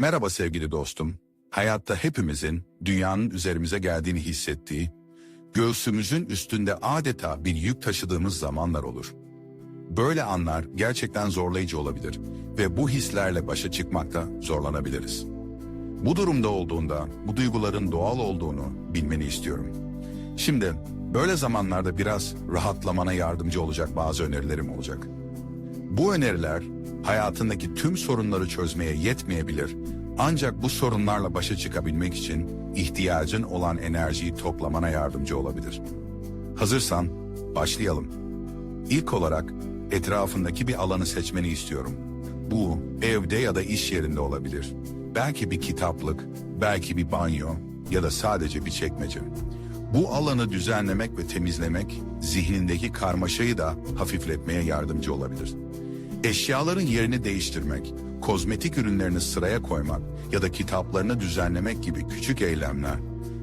Merhaba sevgili dostum. Hayatta hepimizin dünyanın üzerimize geldiğini hissettiği, göğsümüzün üstünde adeta bir yük taşıdığımız zamanlar olur. Böyle anlar gerçekten zorlayıcı olabilir ve bu hislerle başa çıkmakta zorlanabiliriz. Bu durumda olduğunda bu duyguların doğal olduğunu bilmeni istiyorum. Şimdi böyle zamanlarda biraz rahatlamana yardımcı olacak bazı önerilerim olacak. Bu öneriler hayatındaki tüm sorunları çözmeye yetmeyebilir. Ancak bu sorunlarla başa çıkabilmek için ihtiyacın olan enerjiyi toplamana yardımcı olabilir. Hazırsan başlayalım. İlk olarak etrafındaki bir alanı seçmeni istiyorum. Bu evde ya da iş yerinde olabilir. Belki bir kitaplık, belki bir banyo ya da sadece bir çekmece. Bu alanı düzenlemek ve temizlemek zihnindeki karmaşayı da hafifletmeye yardımcı olabilir. Eşyaların yerini değiştirmek, kozmetik ürünlerini sıraya koymak ya da kitaplarını düzenlemek gibi küçük eylemler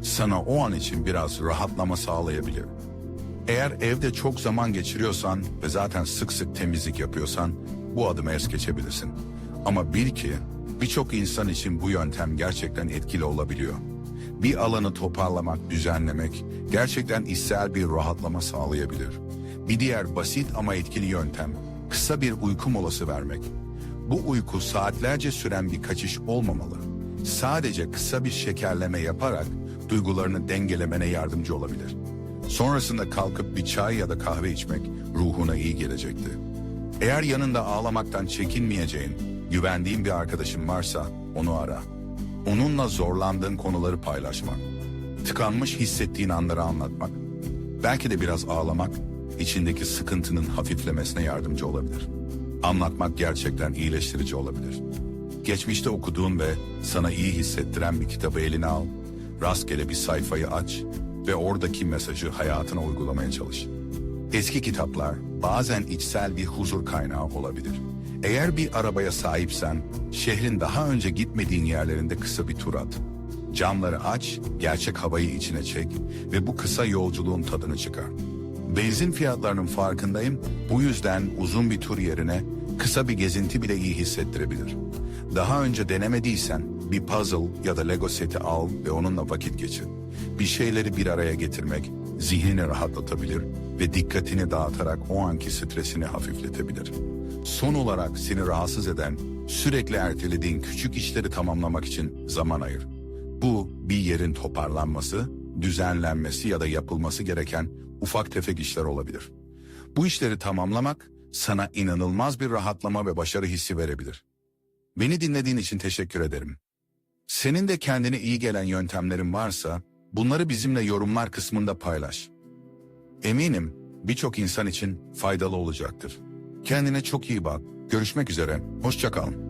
sana o an için biraz rahatlama sağlayabilir. Eğer evde çok zaman geçiriyorsan ve zaten sık sık temizlik yapıyorsan bu adımı es geçebilirsin. Ama bil ki birçok insan için bu yöntem gerçekten etkili olabiliyor. Bir alanı toparlamak, düzenlemek gerçekten içsel bir rahatlama sağlayabilir. Bir diğer basit ama etkili yöntem kısa bir uyku molası vermek. Bu uyku saatlerce süren bir kaçış olmamalı. Sadece kısa bir şekerleme yaparak duygularını dengelemene yardımcı olabilir. Sonrasında kalkıp bir çay ya da kahve içmek ruhuna iyi gelecekti. Eğer yanında ağlamaktan çekinmeyeceğin, güvendiğin bir arkadaşın varsa onu ara. Onunla zorlandığın konuları paylaşmak, tıkanmış hissettiğin anları anlatmak, belki de biraz ağlamak, içindeki sıkıntının hafiflemesine yardımcı olabilir. Anlatmak gerçekten iyileştirici olabilir. Geçmişte okuduğun ve sana iyi hissettiren bir kitabı eline al, rastgele bir sayfayı aç ve oradaki mesajı hayatına uygulamaya çalış. Eski kitaplar bazen içsel bir huzur kaynağı olabilir. Eğer bir arabaya sahipsen, şehrin daha önce gitmediğin yerlerinde kısa bir tur at. Camları aç, gerçek havayı içine çek ve bu kısa yolculuğun tadını çıkar. Benzin fiyatlarının farkındayım, bu yüzden uzun bir tur yerine kısa bir gezinti bile iyi hissettirebilir. Daha önce denemediysen bir puzzle ya da Lego seti al ve onunla vakit geçir. Bir şeyleri bir araya getirmek zihnini rahatlatabilir ve dikkatini dağıtarak o anki stresini hafifletebilir. Son olarak seni rahatsız eden, sürekli ertelediğin küçük işleri tamamlamak için zaman ayır. Bu bir yerin toparlanması, düzenlenmesi ya da yapılması gereken ufak tefek işler olabilir. Bu işleri tamamlamak sana inanılmaz bir rahatlama ve başarı hissi verebilir. Beni dinlediğin için teşekkür ederim. Senin de kendine iyi gelen yöntemlerin varsa bunları bizimle yorumlar kısmında paylaş. Eminim birçok insan için faydalı olacaktır. Kendine çok iyi bak. Görüşmek üzere. Hoşça kal.